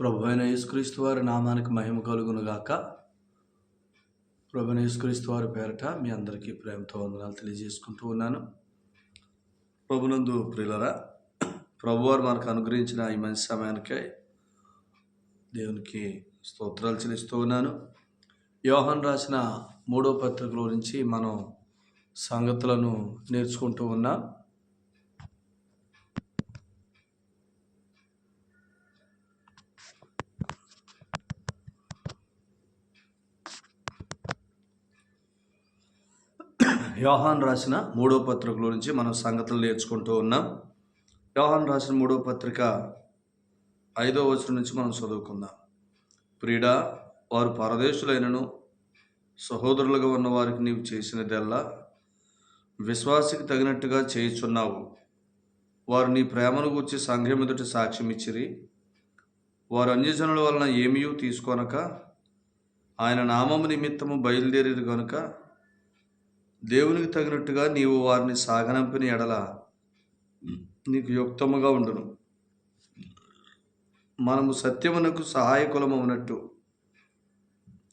ప్రభు అయిన యేసుక్రీస్తు వారి నామానికి మహిమ కలుగును గాక ప్రభు అయిన యేసుక్రీస్తు వారి పేరట మీ అందరికీ ప్రేమతో వందనాలు తెలియజేసుకుంటూ ఉన్నాను. ప్రభునందు ప్రియులరా ప్రభువారు మనకు అనుగ్రహించిన ఈ మంచి సమయానికై దేవునికి స్తోత్రాలు చెల్లిస్తూ ఉన్నాను. యోహన్ రాసిన మూడో పత్రికల గురించి మనం సంగతులను నేర్చుకుంటూ ఉన్నాం. యోహాన్ రాసిన మూడో పత్రిక గురించి మనం సంగతులు నేర్చుకుంటూ ఉన్నాం. యోహాన్ రాసిన మూడో పత్రిక ఐదో వచనం నుంచి మనం చదువుకుందాం. ప్రీడ వారు పరదేశులైనను సహోదరులుగా ఉన్న వారికి నీవు చేసినదల్లా? విశ్వాసికి తగినట్టుగా చేయుచున్నావు. వారు నీ ప్రేమను గూర్చి సంఘం ఎదుటి సాక్ష్యం ఇచ్చిరి. వారు అన్యజనుల వలన ఏమీ తీసుకొనక ఆయన నామము నిమిత్తము బయలుదేరేది కనుక దేవునికి తగినట్టుగా నీవు వారిని సాగనంపిన ఎడల నీకు యుక్తముగా ఉండును. మనము సత్యమునకు సహాయకులం ఉన్నట్టు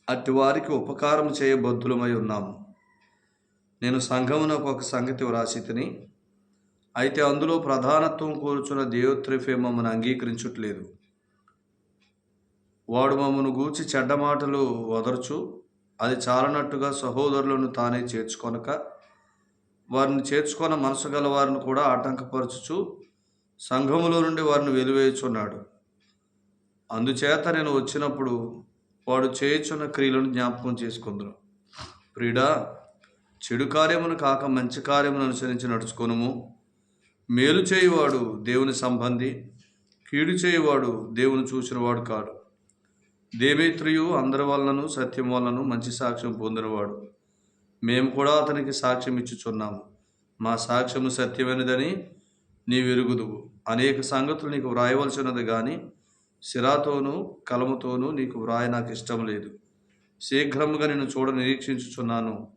అట్టి వారికి ఉపకారం చేయబద్ధులమై ఉన్నాము. నేను సంఘమునకు ఒక సంగతి వ్రాసి తిని అయితే అందులో ప్రధానత్వం కూర్చున్న దేవత్రిఫే మమ్మను అంగీకరించట్లేదు. వాడు మమ్మను గూర్చి చెడ్డ మాటలు వదర్చు అది చాలనట్టుగా సహోదరులను తానే చేర్చుకొనక వారిని చేర్చుకొన మనసు గల వారిని కూడా ఆటంకపరచుచు సంఘములో నుండి వారిని వెలివేయుచున్నాడు. అందుచేత నేను వచ్చినప్పుడు వాడు చేయుచున్న క్రియలను జ్ఞాపకం చేసుకుందును. ప్రియుడా చెడు కార్యమును కాక మంచి కార్యమును అనుసరించి నడుచుకొనుము. మేలు చేయువాడు దేవుని సంబంధి కీడు చేయువాడు దేవుని చూసినవాడు కాడు. దేవేత్రియు అందరి వలనను సత్యం వలనను మంచి సాక్ష్యం పొందినవాడు. మేము కూడా అతనికి సాక్ష్యం ఇచ్చుచున్నాము. మా సాక్ష్యము సత్యమైనదని నీవెరుగుదువు. అనేక సంగతులు నీకు వ్రాయవలసినది కానీ సిరాతోనూ కలముతోనూ నీకు వ్రాయ నాకు ఇష్టం లేదు. శీఘ్రముగా నేను చూడ నిరీక్షించుచున్నాను.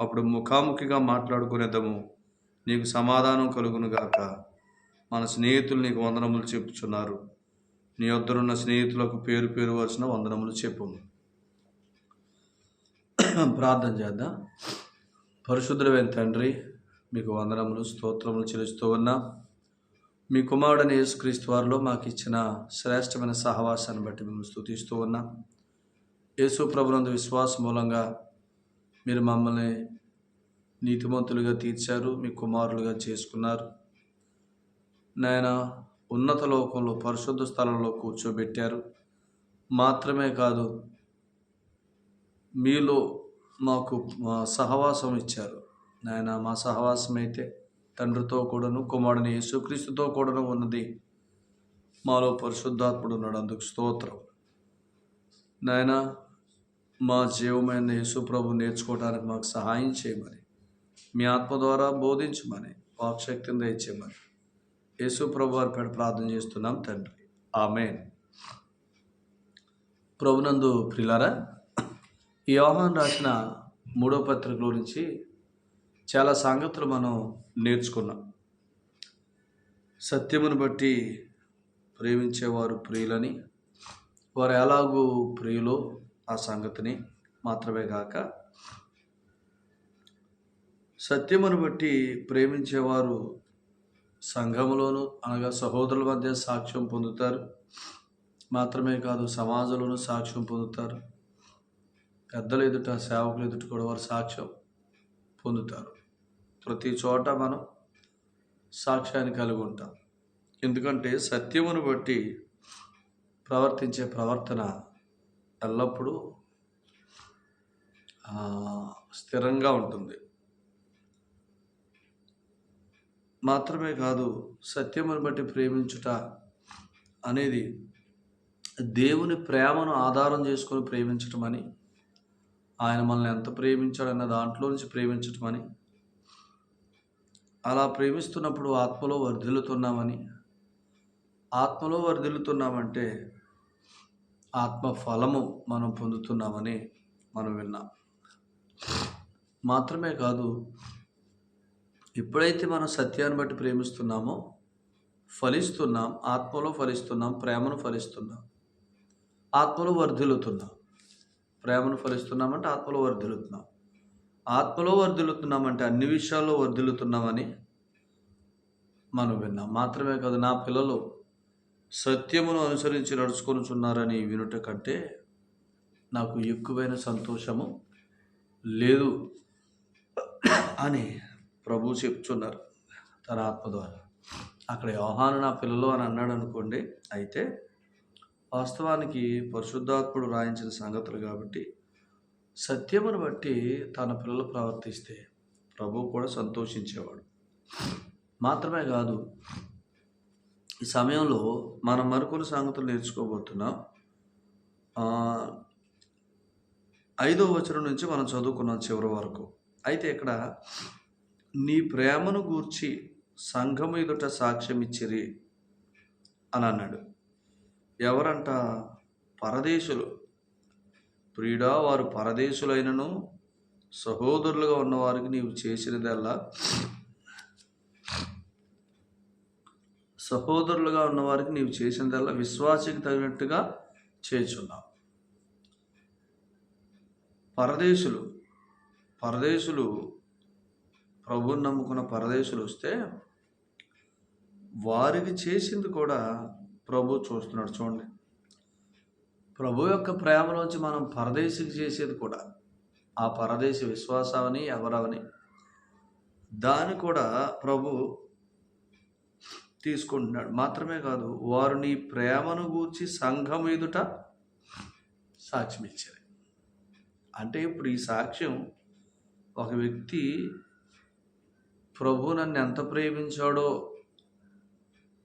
అప్పుడు ముఖాముఖిగా మాట్లాడుకునేద్దాము నీకు సమాధానం కలుగునుగాక మన స్నేహితులు నీకు వందనములు చెప్పుచున్నారు. నీ వద్దనున్న స్నేహితులకు పేరు పేరు వచ్చిన వందనములు చెప్పు. ప్రార్థన చేద్దాం. పరిశుద్ధులైన తండ్రి మీకు వందనములు స్తోత్రములు చెల్లిస్తూ ఉన్నా మీ కుమారుడని యేసుక్రీస్తు వారిలో మాకు ఇచ్చిన శ్రేష్టమైన సహవాసాన్ని బట్టి మేము స్థుతిస్తూ ఉన్నాం యేసు ప్రభునందు విశ్వాసం మూలంగా మీరు మమ్మల్ని నీతిమంతులుగా తీర్చారు మీ కుమారులుగా చేసుకున్నారు. నాయన ఉన్నత లోకంలో పరిశుద్ధ స్థలంలో కూర్చోబెట్టారు. మాత్రమే కాదు మీలో మాకు మా సహవాసం ఇచ్చారు. నాయన మా సహవాసం అయితే తండ్రితో కూడాను కుమారుని యేసుక్రీస్తుతో కూడాను ఉన్నది. మాలో పరిశుద్ధాత్ముడు ఉన్నాడు. అందుకు స్తోత్రం. నాయన మా జీవమైన యేసు ప్రభు నేర్చుకోవడానికి మాకు సహాయం చేయమని మీ ఆత్మ ద్వారా బోధించమని వాక్శక్తిని దయచేయమని. యేసు ప్రభు వారి పేరు ప్రార్థన చేస్తున్నాం తండ్రి. ఆమె ప్రభునందు ప్రిలారా ఈ యోహాన్ రాసిన మూడో పత్రిక గురించి చాలా సంగతులు మనం నేర్చుకున్నాం. సత్యమును బట్టి ప్రేమించేవారు ప్రియులని వారు ఎలాగూ ప్రియులో ఆ సంగతిని మాత్రమే కాక సత్యమును బట్టి ప్రేమించేవారు సంఘములోను అనగా సహోదరుల మధ్య సాక్ష్యం పొందుతారు. మాత్రమే కాదు సమాజంలోనూ సాక్ష్యం పొందుతారు. పెద్దల ఎదుట సేవకుల ఎదుట కూడా వారు సాక్ష్యం పొందుతారు. ప్రతి చోట మనం సాక్ష్యాన్ని కలిగి ఉంటాం. ఎందుకంటే సత్యమును బట్టి ప్రవర్తించే ప్రవర్తన ఎల్లప్పుడూ స్థిరంగా ఉంటుంది. మాత్రమే కాదు సత్యమును బట్టి ప్రేమించుట అనేది దేవుని ప్రేమను ఆధారం చేసుకొని ప్రేమించటం అని ఆయన మనల్ని ఎంత ప్రేమించాడన్న దాంట్లో నుంచి ప్రేమించటం అని అలా ప్రేమిస్తున్నప్పుడు ఆత్మలో వర్ధిల్లుతున్నామని ఆత్మలో వర్ధిల్లుతున్నామంటే ఆత్మ ఫలము మనం పొందుతున్నామని మనం విన్నాం. మాత్రమే కాదు ఎప్పుడైతే మనం సత్యాన్ని బట్టి ప్రేమిస్తున్నామో ఫలిస్తున్నాం ఆత్మలో ఫలిస్తున్నాం ప్రేమను ఫలిస్తున్నాం ఆత్మలో వర్ధిల్లుతున్నాం. ప్రేమను ఫలిస్తున్నామంటే ఆత్మలో వర్ధిల్లుతున్నాం. ఆత్మలో వర్ధిల్లుతున్నామంటే అన్ని విషయాల్లో వర్ధిల్లుతున్నామని మనం విన్నాం. మాత్రమే కాదు నా పిల్లలు సత్యమును అనుసరించి నడుచుకొనుచున్నారని వినుట కంటే నాకు ఎక్కువైన సంతోషము లేదు అని ప్రభు చెప్తున్నారు. తన ఆత్మ ద్వారా అక్కడ యోహాను నా పిల్లలు అని అన్నాడు అనుకోండి అయితే వాస్తవానికి పరిశుద్ధాత్ముడు రాయించిన సంగతులు కాబట్టి సత్యమును బట్టి తన పిల్లలు ప్రవర్తిస్తే ప్రభు కూడా సంతోషించేవాడు. మాత్రమే కాదు ఈ సమయంలో మనం మరికొన్ని సంగతులు నేర్చుకోబోతున్నాం. ఐదో వచనం నుంచి మనం చదువుకున్నాం చివరి వరకు. అయితే ఇక్కడ నీ ప్రేమను గూర్చి సంఘము ఎదుట సాక్ష్యం ఇచ్చిరి అని అన్నాడు. ఎవరంట? పరదేశులు. ప్రియుడా వారు పరదేశులైనను సహోదరులుగా ఉన్నవారికి నీవు చేసినదల్లా సహోదరులుగా ఉన్నవారికి నీవు చేసినదల్లా విశ్వాసికి తగినట్టుగా చేచున్నావు పరదేశులు. పరదేశులు ప్రభుని నమ్ముకున్న పరదేశులు వస్తే వారికి చేసింది కూడా ప్రభు చూస్తున్నాడు. చూడండి. ప్రభు యొక్క ప్రేమలోంచి మనం పరదేశికి చేసేది కూడా ఆ పరదేశ విశ్వాసావని ఎవరవని దాన్ని కూడా ప్రభు తీసుకుంటున్నాడు. మాత్రమే కాదు వారు నీ ప్రేమను గూర్చి సంఘం ఎదుట సాక్ష్యం ఇచ్చారు అంటే ఇప్పుడు ఈ సాక్ష్యం ఒక వ్యక్తి ప్రభు నన్ను ఎంత ప్రేమించాడో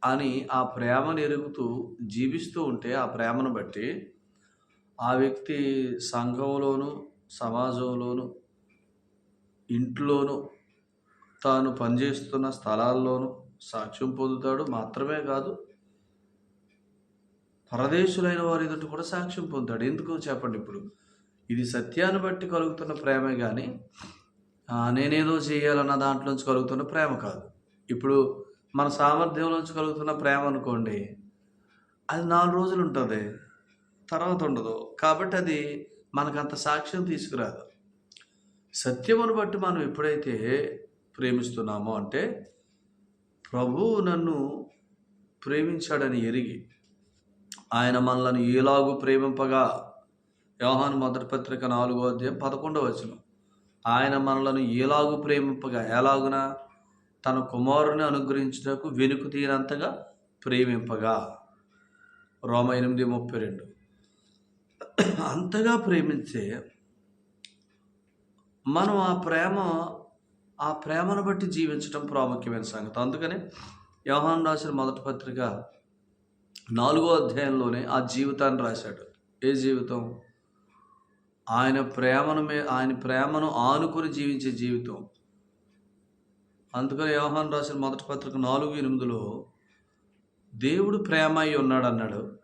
అని ఆ ప్రేమను ఎరుగుతూ జీవిస్తూ ఉంటే ఆ ప్రేమను బట్టి ఆ వ్యక్తి సంఘంలోను సమాజంలోను ఇంట్లోను తాను పనిచేస్తున్న స్థలాల్లోనూ సాక్ష్యం పొందుతాడు. మాత్రమే కాదు పరదేశులైన వారి ఎదుట కూడా సాక్ష్యం పొందుతాడు. ఎందుకు చెప్పండి ఇప్పుడు? ఇది సత్యాన్ని బట్టి కలుగుతున్న ప్రేమే కానీ నేనేదో చేయాలన్న దాంట్లోంచి కలుగుతున్న ప్రేమ కాదు. ఇప్పుడు మన సామర్థ్యంలోంచి కలుగుతున్న ప్రేమ అనుకోండి అది నాలుగు రోజులు ఉంటుంది తర్వాత ఉండదు. కాబట్టి అది మనకంత సాక్ష్యం తీసుకురాదు. సత్యమును బట్టి మనం ఎప్పుడైతే ప్రేమిస్తున్నామో అంటే ప్రభువు నన్ను ప్రేమించాడని ఎరిగి ఆయన మనలను ఎలాగూ ప్రేమింపగా వ్యవహాన్ మొదటి పత్రిక నాలుగో అధ్యాయం పదకొండవ వచనం. ఆయన మనలను ఎలాగు ప్రేమింపగా ఎలాగున తన కుమారుని అనుగ్రహించుటకు వెనుక తీరంతగా ప్రేమింపగా. రోమ ఎనిమిది ముప్పై రెండు. అంతగా ప్రేమించే మనం ఆ ప్రేమ ఆ ప్రేమను బట్టి జీవించడం ప్రాముఖ్యమైన సంగతి. అందుకని యోహాన్ రాసిన మొదటి పత్రిక నాలుగో అధ్యాయంలోనే ఆ జీవితాన్ని రాశాడు. ఏ జీవితం? ఆయన ప్రేమను మే ఆయన ప్రేమను ఆనుకొని జీవించే జీవితం. అందుకని యోహాన్ రాసిన మొదటి పత్రిక నాలుగు ఎనిమిదిలో దేవుడు ప్రేమ అయి ఉన్నాడు అన్నాడు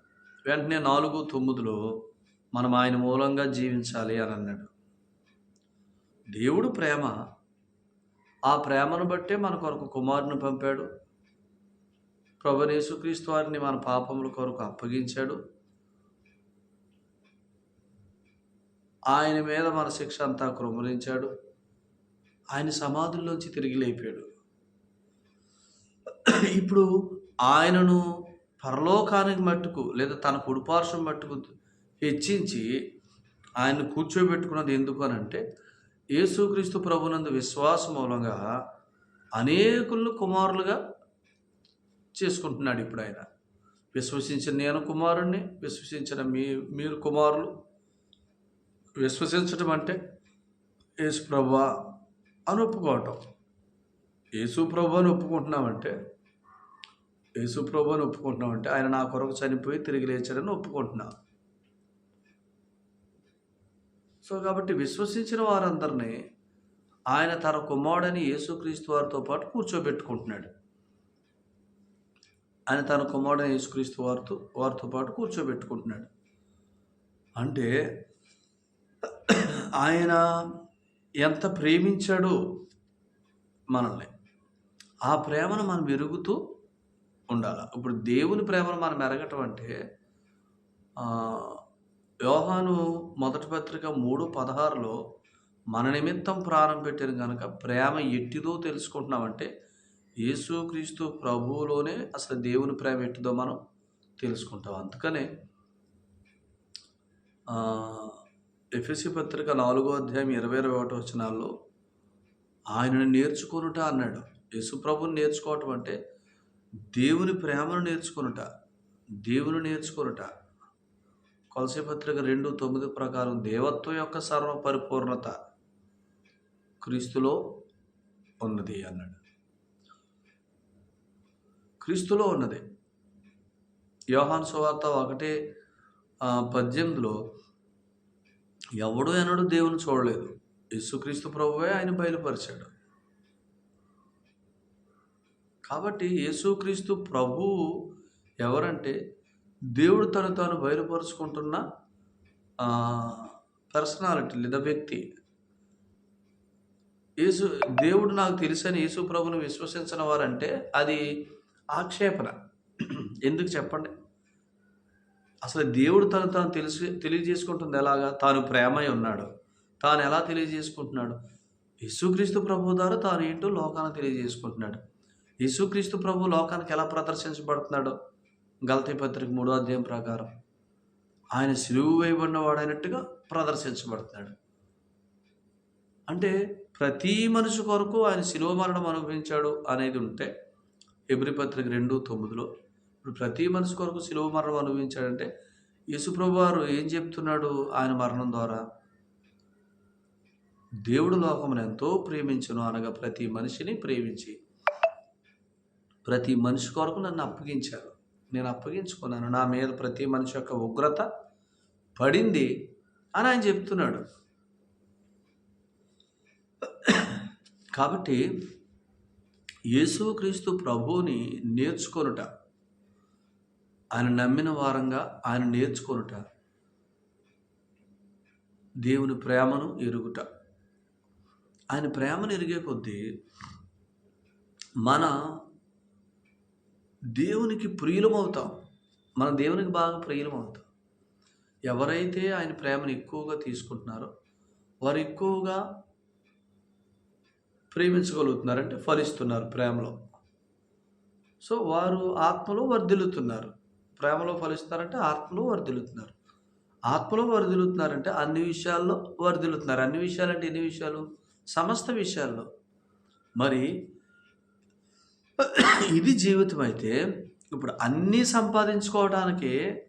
వెంటనే నాలుగు తొమ్మిదిలో మనం ఆయన మూలంగా జీవించాలి అని అన్నాడు. దేవుడు ప్రేమ. ఆ ప్రేమను బట్టే మన కొరకు కుమారుని పంపాడు. ప్రభు యేసుక్రీస్తు వారిని మన పాపముల కొరకు అప్పగించాడు. ఆయన మీద మన శిక్ష అంతా కృమరించాడు ఆయన సమాధుల్లోంచి తిరిగి లేపాడు. ఇప్పుడు ఆయనను పరలోకానికి మట్టుకు లేదా తన కుడిపార్శ్వం మట్టుకు హెచ్చించి ఆయన కూర్చోబెట్టుకున్నది ఎందుకు అని అంటే యేసుక్రీస్తు ప్రభునందు విశ్వాసం మూలంగా అనేకులను కుమారులుగా చేసుకుంటున్నాడు ఇప్పుడు ఆయన విశ్వసించిన నేను కుమారుణ్ణి విశ్వసించిన మీ మీరు కుమారులు. విశ్వసించడం అంటే యేసు ప్రభా అని ఒప్పుకోవటం. యేసు ప్రభు అని ఒప్పుకుంటున్నామంటే యేసు ప్రభు అని ఒప్పుకుంటున్నామంటే ఆయన నా కొరకు చనిపోయి తిరిగి లేచారని ఒప్పుకుంటున్నా. సో కాబట్టి విశ్వసించిన వారందరినీ ఆయన తన కుమారుడని యేసుక్రీస్తు వారితో పాటు కూర్చోబెట్టుకుంటున్నాడు. ఆయన తన కుమారుడని యేసుక్రీస్తు వారితో వారితో పాటు కూర్చోబెట్టుకుంటున్నాడు. అంటే ఆయన ఎంత ప్రేమించాడో మనల్ని ఆ ప్రేమను మనం ఎరుగుతూ ఉండాలి. ఇప్పుడు దేవుని ప్రేమను మనం ఎరగటం అంటే ఆ, యోహాను మొదటి పత్రిక మూడు పదహారులో మన నిమిత్తం ప్రాణం పెట్టాను కనుక ప్రేమ ఎట్టిదో తెలుసుకుంటున్నామంటే యేసుక్రీస్తు ప్రభువులోనే అసలు దేవుని ప్రేమ ఎట్టిదో మనం తెలుసుకుంటాం. అందుకనే ఎఫ్ఎసి పత్రిక నాలుగో అధ్యాయం ఇరవై ఇరవై ఒకటి వచనాల్లో ఆయనను నేర్చుకొనుట అన్నాడు. యశుప్రభుని నేర్చుకోవటం అంటే దేవుని ప్రేమను నేర్చుకొనుట దేవుని నేర్చుకొనుట. కొలసి పత్రిక రెండు తొమ్మిది ప్రకారం దేవత్వం యొక్క సర్వ పరిపూర్ణత క్రీస్తులో ఉన్నది అన్నాడు. క్రీస్తులో ఉన్నది. యోహాన్ సువార్త ఒకటే పద్దెనిమిదిలో ఎవడు ఎనడు దేవుని చూడలేదు. యేసుక్రీస్తు ప్రభువే ఆయన బయలుపరిచాడు. కాబట్టి యేసుక్రీస్తు ప్రభువు ఎవరంటే దేవుడు తను తాను బయలుపరుచుకుంటున్న పర్సనాలిటీ లేదా వ్యక్తి. యేసు దేవుడు నాకు తెలుసని యేసు ప్రభుని విశ్వసించిన వారంటే అది ఆక్షేపణ. ఎందుకు చెప్పండి? అసలు దేవుడు తను తాను తెలిసి తెలియజేసుకుంటుంది ఎలాగా? తాను ప్రేమై ఉన్నాడు. తాను ఎలా తెలియజేసుకుంటున్నాడు? యేసుక్రీస్తు ప్రభు ద్వారా తాను ఏంటో లోకానికి తెలియజేసుకుంటున్నాడు. యేసుక్రీస్తు ప్రభు లోకానికి ఎలా ప్రదర్శించబడుతున్నాడు? గల్తీ పత్రిక మూడో అధ్యాయం ప్రకారం ఆయన సిలువు వేయబడిన వాడైనట్టుగా ప్రదర్శించబడుతున్నాడు. అంటే ప్రతి మనిషి కొరకు ఆయన శిలువ మరణం అనుభవించాడు అనేది ఉంటే ఎబ్రి పత్రిక రెండు తొమ్మిదిలో ఇప్పుడు ప్రతి మనిషి కొరకు శిలువ మరణం అనుభవించాడంటే యేసుప్రభు వారు ఏం చెప్తున్నాడు ఆయన మరణం ద్వారా? దేవుడు లోకమును ఎంతో ప్రేమించను అనగా ప్రతి మనిషిని ప్రేమించి ప్రతి మనిషి కొరకు నన్ను అప్పగించారు నేను అప్పగించుకున్నాను. నా మీద ప్రతి మనిషి యొక్క ఉగ్రత పడింది అని ఆయన చెప్తున్నాడు. కాబట్టి యేసుక్రీస్తు ప్రభువుని నేర్చుకొనుట ఆయన నమ్మిన వారంగా ఆయన నేర్చుకొనుట దేవుని ప్రేమను ఎరుగుట. ఆయన ప్రేమను ఎరిగే కొద్దీ మన దేవునికి ప్రియులమవుతాం. మన దేవునికి బాగా ప్రియులమవుతాం. ఎవరైతే ఆయన ప్రేమను ఎక్కువగా తీసుకుంటున్నారో వారు ఎక్కువగా ప్రేమించగలుగుతున్నారంటే ఫలిస్తున్నారు ప్రేమలో. సో వారు ఆత్మలో వర్ధిల్లుతున్నారు. ప్రేమలో ఫలిస్తారంటే ఆత్మలో వరదిలుతున్నారు ఆత్మలో వరదిలుతున్నారంటే అన్ని విషయాల్లో వరదిలుతున్నారు అన్ని విషయాలంటే ఎన్ని విషయాలు? సమస్త విషయాల్లో. మరి ఇది జీవితం అయితే ఇప్పుడు అన్నీ సంపాదించుకోవడానికి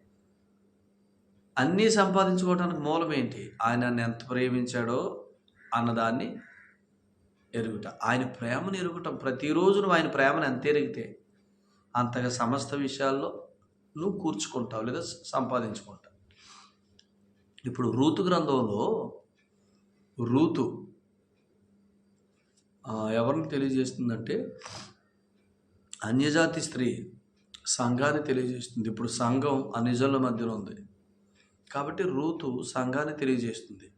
అన్నీ సంపాదించుకోవడానికి మూలం ఏంటి? ఆయన నన్ను ఎంత ప్రేమించాడో అన్నదాన్ని ఎరుగుట. ఆయన ప్రేమను ఎరుగుటం. ప్రతిరోజు నువ్వు ఆయన ప్రేమను ఎంత ఎరిగితే అంతగా సమస్త విషయాల్లో నువ్వు కూర్చుకుంటావు లేదా సంపాదించుకుంటావు. ఇప్పుడు రూతు గ్రంథంలో రూతు ఎవరిని తెలియజేస్తుందంటే అన్యజాతి స్త్రీ సంఘాన్ని తెలియజేస్తుంది. ఇప్పుడు సంఘం అన్యజనుల మధ్యలో ఉంది. కాబట్టి రూతు సంఘాన్ని తెలియజేస్తుంది.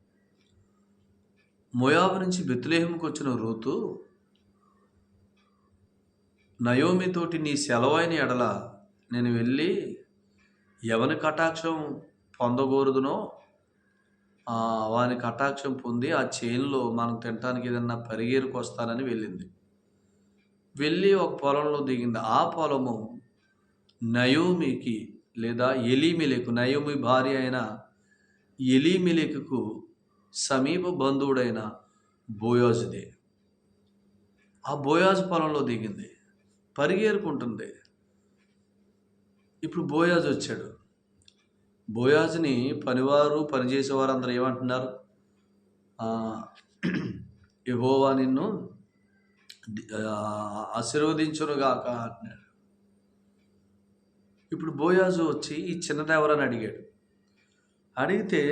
మొయాబు నుంచి బెత్లేహంకి వచ్చిన రూతు నయోమితోటి నీ సెలవైన ఎడల నేను వెళ్ళి ఎవని కటాక్షం పొందకూడదునో వాని కటాక్షం పొంది ఆ చేనులో మనం తినటానికి ఏదన్నా పరిగేరుకు వస్తానని వెళ్ళింది. వెళ్ళి ఒక పొలంలో దిగింది. ఆ పొలము నయోమికి లేదా ఎలీమిలకు నయోమి భార్య అయిన ఎలీమిలెకుకు సమీప బంధువుడైన బోయాజుదే. ఆ బోయాజు పొలంలో దిగింది. పరిగేరుకుంటుంది. ఇప్పుడు బోయాజ్ వచ్చాడు. బోయాజ్ని పనివారు పనిచేసేవారు అందరూ ఏమంటున్నారు? యహోవా నిన్ను ఆశీర్వదించునుగాక అంటున్నాడు. ఇప్పుడు బోయాజు వచ్చి ఈ చిన్నది ఎవరని అడిగాడు. అడిగితే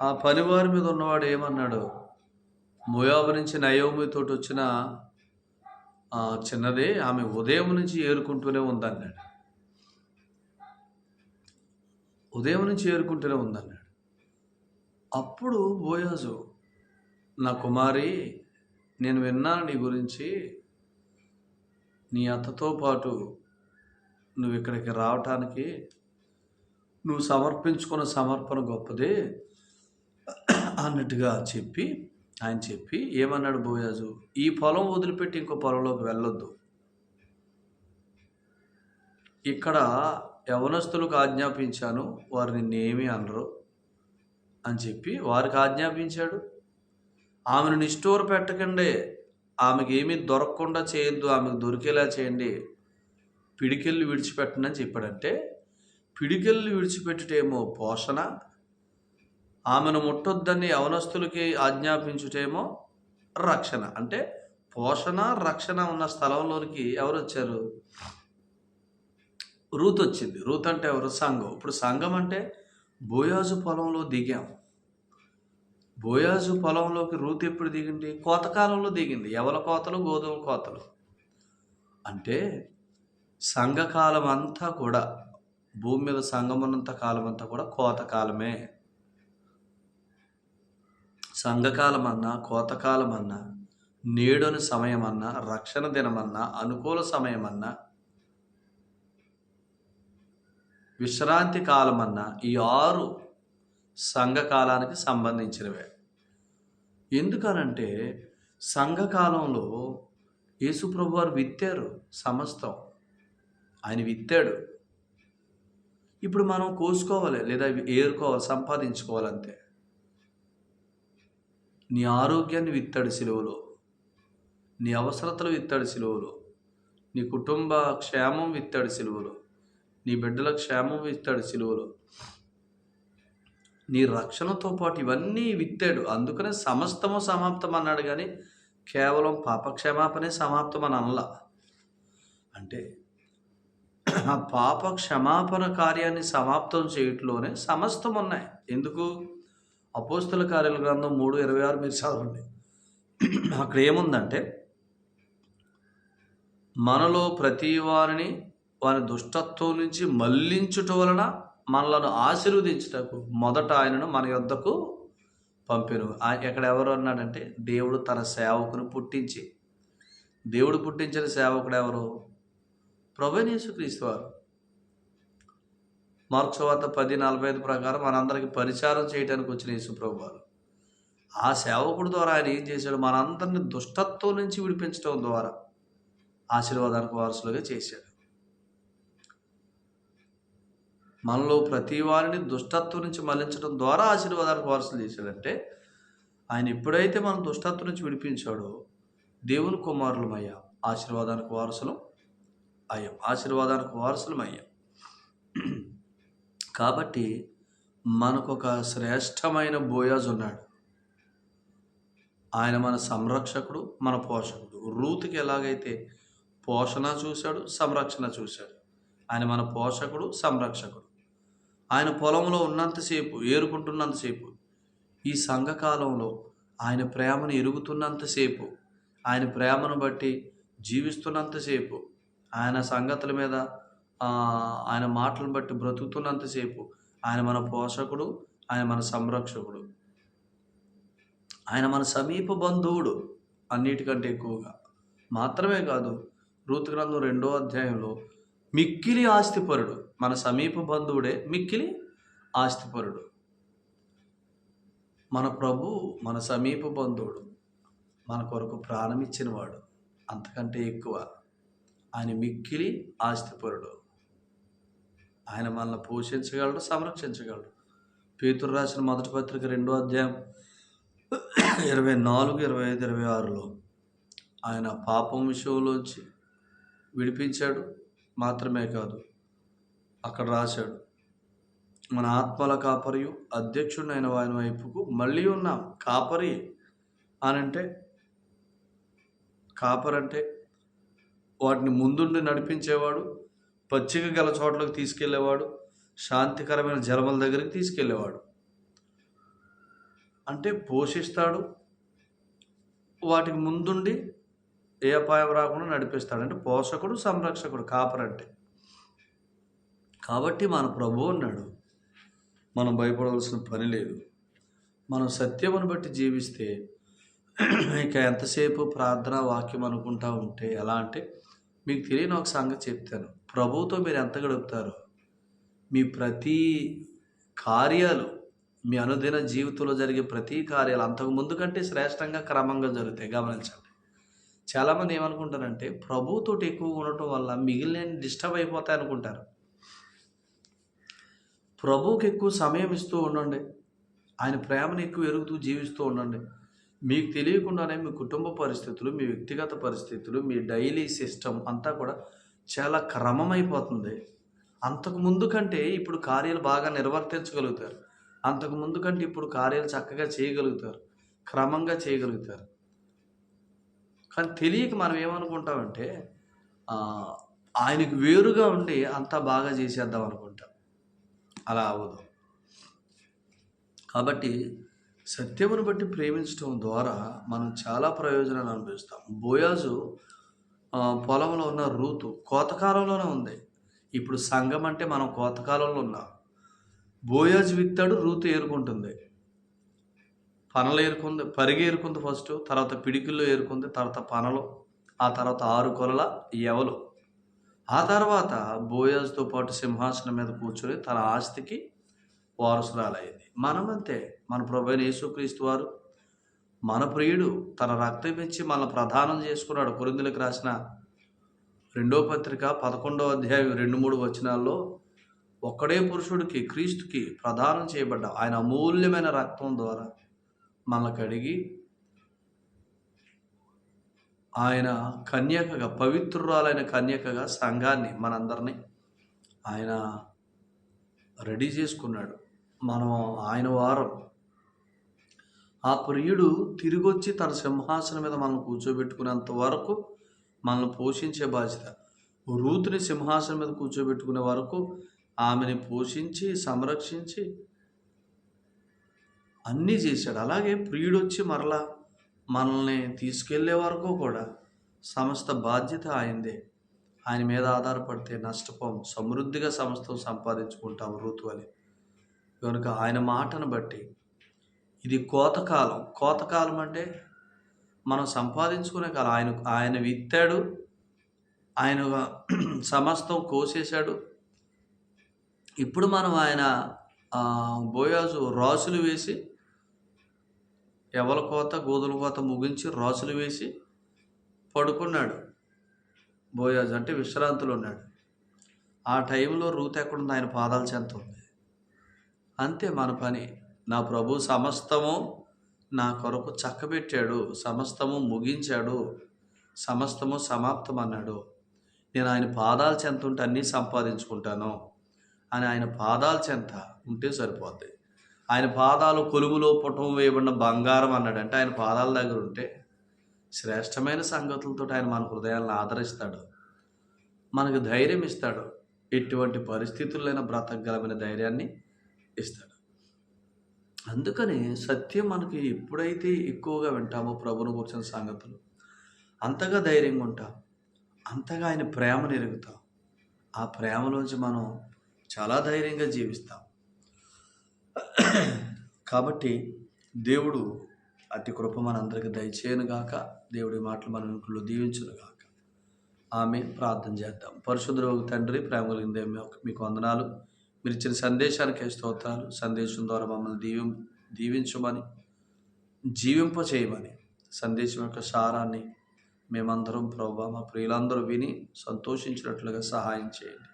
ఆ పనివారి మీద ఉన్నవాడు ఏమన్నాడు? మోయాబు నుంచి నయోమితోటి వచ్చిన చిన్నదే ఆమె ఉదయం నుంచి ఏరుకుంటూనే ఉందన్నాడు. ఉదయం నుంచి ఏరుకుంటూనే ఉందన్నాడు. అప్పుడు బోయాజు నా కుమారి నేను విన్నాను నీ గురించి. నీ అత్తతో పాటు నువ్వు ఇక్కడికి రావటానికి నువ్వు సమర్పించుకున్న సమర్పణ గొప్పదే అన్నట్టుగా చెప్పి ఆయన చెప్పి ఏమన్నాడు బోయాజు? ఈ పొలం వదిలిపెట్టి ఇంకో పొలంలోకి వెళ్ళొద్దు. ఇక్కడ యవనస్తులకు ఆజ్ఞాపించాను వారు నిన్నేమి అనరు అని చెప్పి వారికి ఆజ్ఞాపించాడు. ఆమెను నిష్ఠూర పెట్టకండి ఆమెకి ఏమీ దొరకకుండా చేయొద్దు ఆమెకు దొరికేలా చేయండి పిడికెళ్ళి విడిచిపెట్టండి అని చెప్పాడంటే పిడికెళ్ళి విడిచిపెట్టుటేమో పోషణ ఆమెను ముట్టొద్దని యవనస్తులకి ఆజ్ఞాపించుటేమో రక్షణ. అంటే పోషణ రక్షణ ఉన్న స్థలంలోనికి ఎవరు వచ్చారు రూత్ వచ్చింది. రూత్ అంటే ఎవరు? సంఘం. ఇప్పుడు సంఘం అంటే బోయాజు పొలంలో దిగాం. బోయాజు పొలంలోకి రూత్ ఎప్పుడు దిగింది? కోతకాలంలో దిగింది. ఎవల కోతలు? గోధుమ కోతలు. అంటే సంఘకాలం అంతా కూడా భూమి మీద సంఘం ఉన్నంత కాలం అంతా కూడా కోతకాలమే సంఘకాలం అన్నా కోతకాలం అన్నా నేడని సమయం అన్నా రక్షణ దినమన్నా అనుకూల సమయం అన్నా విశ్రాంతి కాలం ఈ ఆరు సంఘకాలానికి సంబంధించినవే. ఎందుకనంటే సంఘకాలంలో యేసుప్రభు వారు విత్తారు సమస్తం. ఆయన విత్తాడు. ఇప్పుడు మనం కోసుకోవాలి లేదా ఏరుకోవాలి సంపాదించుకోవాలంతే. నీ ఆరోగ్యాన్ని విత్తాడు సిలువలో. నీ అవసరతలు విత్తాడు సిలువలో. నీ కుటుంబ క్షేమం విత్తాడు సిలువలో. నీ బిడ్డలకు క్షేమం విత్తాడు సిలువలో. నీ రక్షణతో పాటు ఇవన్నీ విత్తాడు. అందుకనే సమస్తము సమాప్తం అన్నాడు కానీ కేవలం పాపక్షమాపణే సమాప్తం అని అనలా. అంటే ఆ పాప క్షమాపణ కార్యాన్ని సమాప్తం చేయట్లోనే సమస్తం ఉన్నాయి. ఎందుకు? అపోస్తుల కార్యాల గ్రంథం మూడు ఇరవై ఆరు మీరు చదవండి. అక్కడ ఏముందంటే మనలో ప్రతి వారిని వారి దుష్టత్వం నుంచి మళ్ళించుట వలన మనలను ఆశీర్వదించుటకు మొదట ఆయనను మన యొద్దకు పంపెను ఎక్కడ ఎవరు అన్నాడంటే దేవుడు తన సేవకును పుట్టించి. దేవుడు పుట్టించిన సేవకుడు ఎవరు? ప్రభునేసుక్రీస్తు వారు. మార్క్సవార్త పది నలభై ఐదు ప్రకారం మనందరికి పరిచారం చేయడానికి వచ్చిన యేసుప్రభు వారు. ఆ సేవకుడు ద్వారా ఆయన ఏం చేశాడు? మనందరిని దుష్టత్వం నుంచి విడిపించడం ద్వారా ఆశీర్వాదానికి వారసులుగా చేశాడు. మనలో ప్రతి వారిని దుష్టత్వం నుంచి మళ్ళించడం ద్వారా ఆశీర్వాదానికి వారసులు చేశాడంటే ఆయన ఎప్పుడైతే మనం దుష్టత్వం నుంచి విడిపించాడో దేవుని కుమారులమయ్యా ఆశీర్వాదానికి వారసులం అయ్యాం. ఆశీర్వాదానికి వారసులం అయ్యాం. కాబట్టి మనకు ఒక శ్రేష్టమైన బోయాజ్ ఉన్నాడు. ఆయన మన సంరక్షకుడు మన పోషకుడు. రూతుకి ఎలాగైతే పోషణ చూశాడు సంరక్షణ చూశాడు. ఆయన మన పోషకుడు సంరక్షకుడు. ఆయన పొలంలో ఉన్నంతసేపు ఏరుకుంటున్నంతసేపు ఈ సంఘకాలంలో ఆయన ప్రేమను ఎరుగుతున్నంతసేపు ఆయన ప్రేమను బట్టి జీవిస్తున్నంతసేపు ఆయన సంగతుల మీద ఆయన మాటలను బట్టి బ్రతుకుతున్నంతసేపు ఆయన మన పోషకుడు ఆయన మన సంరక్షకుడు. ఆయన మన సమీప బంధువుడు అన్నిటికంటే ఎక్కువగా. మాత్రమే కాదు రూతు గ్రంథం రెండో అధ్యాయంలో మిక్కిలి ఆస్తిపరుడు మన సమీప బంధువుడే మిక్కిలి ఆస్తిపరుడు. మన ప్రభు మన సమీప బంధువుడు. మన కొరకు ప్రాణం ఇచ్చినవాడు అంతకంటే ఎక్కువ ఆయన మిక్కిలి ఆస్తిపరుడు. ఆయన మనల్ని పోషించగలడు సంరక్షించగలడు. పేతురు రాసిన మొదటి పత్రిక రెండో అధ్యాయం ఇరవై నాలుగు ఇరవై ఐదు ఇరవై ఆరులో ఆయన పాపం విషయంలోంచి విడిపించాడు. మాత్రమే కాదు అక్కడ రాశాడు. మన ఆత్మల కాపరియు అధ్యక్షుడైన వాని వైపుకు మళ్ళీ ఉన్నాం. కాపరి అని అంటే కాపరంటే వాటిని ముందుండి నడిపించేవాడు పచ్చిక గల చోట్లకు తీసుకెళ్ళేవాడు శాంతికరమైన జలముల దగ్గరికి తీసుకెళ్ళేవాడు. అంటే పోషిస్తాడు వాటికి ముందుండి ఏ అపాయం రాకుండా నడిపిస్తాడు. అంటే పోషకుడు సంరక్షకుడు కాపరంటే. కాబట్టి మన ప్రభు అన్నాడు మనం భయపడవలసిన పని లేదు. మనం సత్యమును బట్టి జీవిస్తే ఇక ఎంతసేపు ప్రార్థన వాక్యం అనుకుంటా ఉంటే ఎలా అంటే మీకు తెలియని ఒక సంగతి చెప్తాను. ప్రభువుతో మీరు ఎంత గడుపుతారో? మీ ప్రతి కార్యాలు మీ అనుదిన జీవితంలో జరిగే ప్రతి కార్యాలు అంతకు ముందు కంటే శ్రేష్టంగా క్రమంగా జరుగుతాయి. గమనించండి. చాలామంది ఏమనుకుంటారంటే ప్రభువుతో ఎక్కువ ఉండటం వల్ల మిగిలిన డిస్టర్బ్ అయిపోతాయి అనుకుంటారు. ప్రభువుకి ఎక్కువ సమయం ఇస్తూ ఉండండి. ఆయన ప్రేమను ఎక్కువ ఎరుగుతూ జీవిస్తూ ఉండండి. మీకు తెలియకుండానే మీ కుటుంబ పరిస్థితులు మీ వ్యక్తిగత పరిస్థితులు మీ డైలీ సిస్టమ్ అంతా కూడా చాలా క్రమమైపోతుంది. అంతకు ముందు కంటే ఇప్పుడు కార్యాలు బాగా నిర్వర్తించగలుగుతారు. అంతకు ముందు కంటే ఇప్పుడు కార్యాలు చక్కగా చేయగలుగుతారు. క్రమంగా చేయగలుగుతారు. కానీ తెలియక మనం ఏమనుకుంటామంటే ఆయనకు వేరుగా ఉండి అంతా బాగా చేసేద్దాం అనుకుంటాం. అలా అవ్వదు. కాబట్టి సత్యమును బట్టి ప్రేమించడం ద్వారా మనం చాలా ప్రయోజనాలు అనుభవిస్తాం. బోయాజు పొలంలో ఉన్న రూతు కోతకాలంలోనే ఉంది. ఇప్పుడు సంఘం అంటే మనం కోతకాలంలో ఉన్నాం. బోయాజు విత్తాడు రూతు ఏరుకుంటుంది. పనలు ఏరుకుంది పరిగి ఏరుకుంది ఫస్ట్ తర్వాత పిడికిల్లో ఏరుకుంది తర్వాత పనలు ఆ తర్వాత ఆరు కొలల ఎవలు ఆ తర్వాత బోయాజ్తో పాటు సింహాసనం మీద కూర్చొని తన ఆస్తికి వారసురాలయ్యింది. మనమంతే మన ప్రభు యేసుక్రీస్తు వారు మన ప్రియుడు తన రక్తం ఇచ్చి మనల్ని ప్రధానం చేసుకున్నాడు. కొరిందులకు రాసిన రెండో పత్రిక పదకొండవ అధ్యాయం రెండు మూడు వచనాల్లో ఒక్కడే పురుషుడికి క్రీస్తుకి ప్రదానం చేయబడ్డ ఆయన అమూల్యమైన రక్తం ద్వారా మనల్ని కడిగి ఆయన కన్యకగా పవిత్రురాలైన కన్యకగా సంఘాన్ని మనందరినీ ఆయన రెడీ చేసుకున్నాడు. మనం ఆయన వారం. ఆ ప్రియుడు తిరిగొచ్చి తన సింహాసనం మీద మనం కూర్చోబెట్టుకునేంత వరకు మనల్ని పోషించే బాధ్యత. రూతుని సింహాసనం మీద కూర్చోబెట్టుకునే వరకు ఆమెని పోషించి సంరక్షించి అన్నీ చేశాడు. అలాగే ప్రియుడు వచ్చి మరలా మనల్ని తీసుకెళ్ళే వరకు కూడా సమస్త బాధ్యత ఆయనదే. ఆయన మీద ఆధారపడితే నష్టపోం సమృద్ధిగా సమస్తం సంపాదించుకుంటాం ఋతు అని. కనుక ఆయన మాటను బట్టి ఇది కోతకాలం. కోతకాలం అంటే మనం సంపాదించుకునే కాలం. ఆయన ఆయన విత్తాడు ఆయన సమస్తం కోసేశాడు. ఇప్పుడు మనం ఆయన బోయాజు రాసులు వేసి ఎవల కోత గోధుల కోత ముగించి రాసులు వేసి పడుకున్నాడు. బోయాజు అంటే విశ్రాంతిలో ఉన్నాడు. ఆ టైంలో రూత్ ఎక్కడుంది? ఆయన పాదాల చెంత ఉంది. అంతే మన పని. నా ప్రభు సమస్తము నా కొరకు చక్కబెట్టాడు. సమస్తము ముగించాడు. సమస్తము సమాప్తం అన్నాడు నేను ఆయన పాదాల చెంత ఉంటే అన్నీ సంపాదించుకుంటాను. అని ఆయన పాదాల చెంత ఉంటే సరిపోద్ది. ఆయన పాదాలు కొలువులో పుటం వేయబడిన బంగారం అన్నాడు అంటే ఆయన పాదాల దగ్గర ఉంటే శ్రేష్టమైన సంగతులతో ఆయన మన హృదయాలను ఆదరిస్తాడు. మనకు ధైర్యం ఇస్తాడు. ఎటువంటి పరిస్థితులైనా బ్రతకగలమైన ధైర్యాన్ని ఇస్తాడు. అందుకని సత్యం మనకి ఎప్పుడైతే ఎక్కువగా వింటామో ప్రభును కూర్చున్న సంగతులు అంతగా ధైర్యంగా ఉంటాం. అంతగా ఆయన ప్రేమను ఎరుగుతాం. ఆ ప్రేమలోంచి మనం చాలా ధైర్యంగా జీవిస్తాం. కాబట్టి దేవుడు అతి కృప మనందరికీ దయచేయను గాక. దేవుడి మాటలు మన ఇంట్లో దీవించును గాక. ఆమె ప్రార్థన చేద్దాం. పరిశుద్ధ తండ్రి ప్రేమ కలిగిందే మీకు వందనాలు. మీరు ఇచ్చిన సందేశానికి స్తోత్రాలు. సందేశం ద్వారా మమ్మల్ని దీవి దీవించమని జీవింప చేయమని సందేశం యొక్క సారాన్ని మేమందరం ప్రభావ మా ప్రియులందరూ విని సంతోషించినట్లుగా సహాయం చేయండి.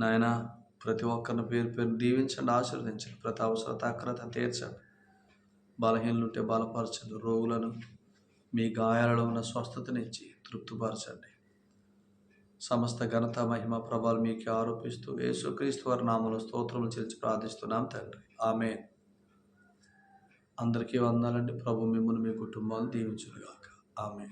నాయన ప్రతి ఒక్కరిని పేరు పేరు దీవించండి ఆశీర్వదించండి ప్రతి అవసరత అక్రత తీర్చండి. బలహీనలు ఉంటే బలపరచండి రోగులను మీ గాయాలలో ఉన్న స్వస్థతనిచ్చి తృప్తిపరచండి. సమస్త ఘనత మహిమ ప్రభాలు మీకు ఆరోపిస్తూ యేసుక్రీస్తు వారి నామలు స్తోత్రములు చేర్చి ప్రార్థిస్తున్నాం తండ్రి. ఆమె అందరికీ వందాలండి ప్రభు మిమ్మల్ని మీ కుటుంబాలు దీవించుగాక ఆమె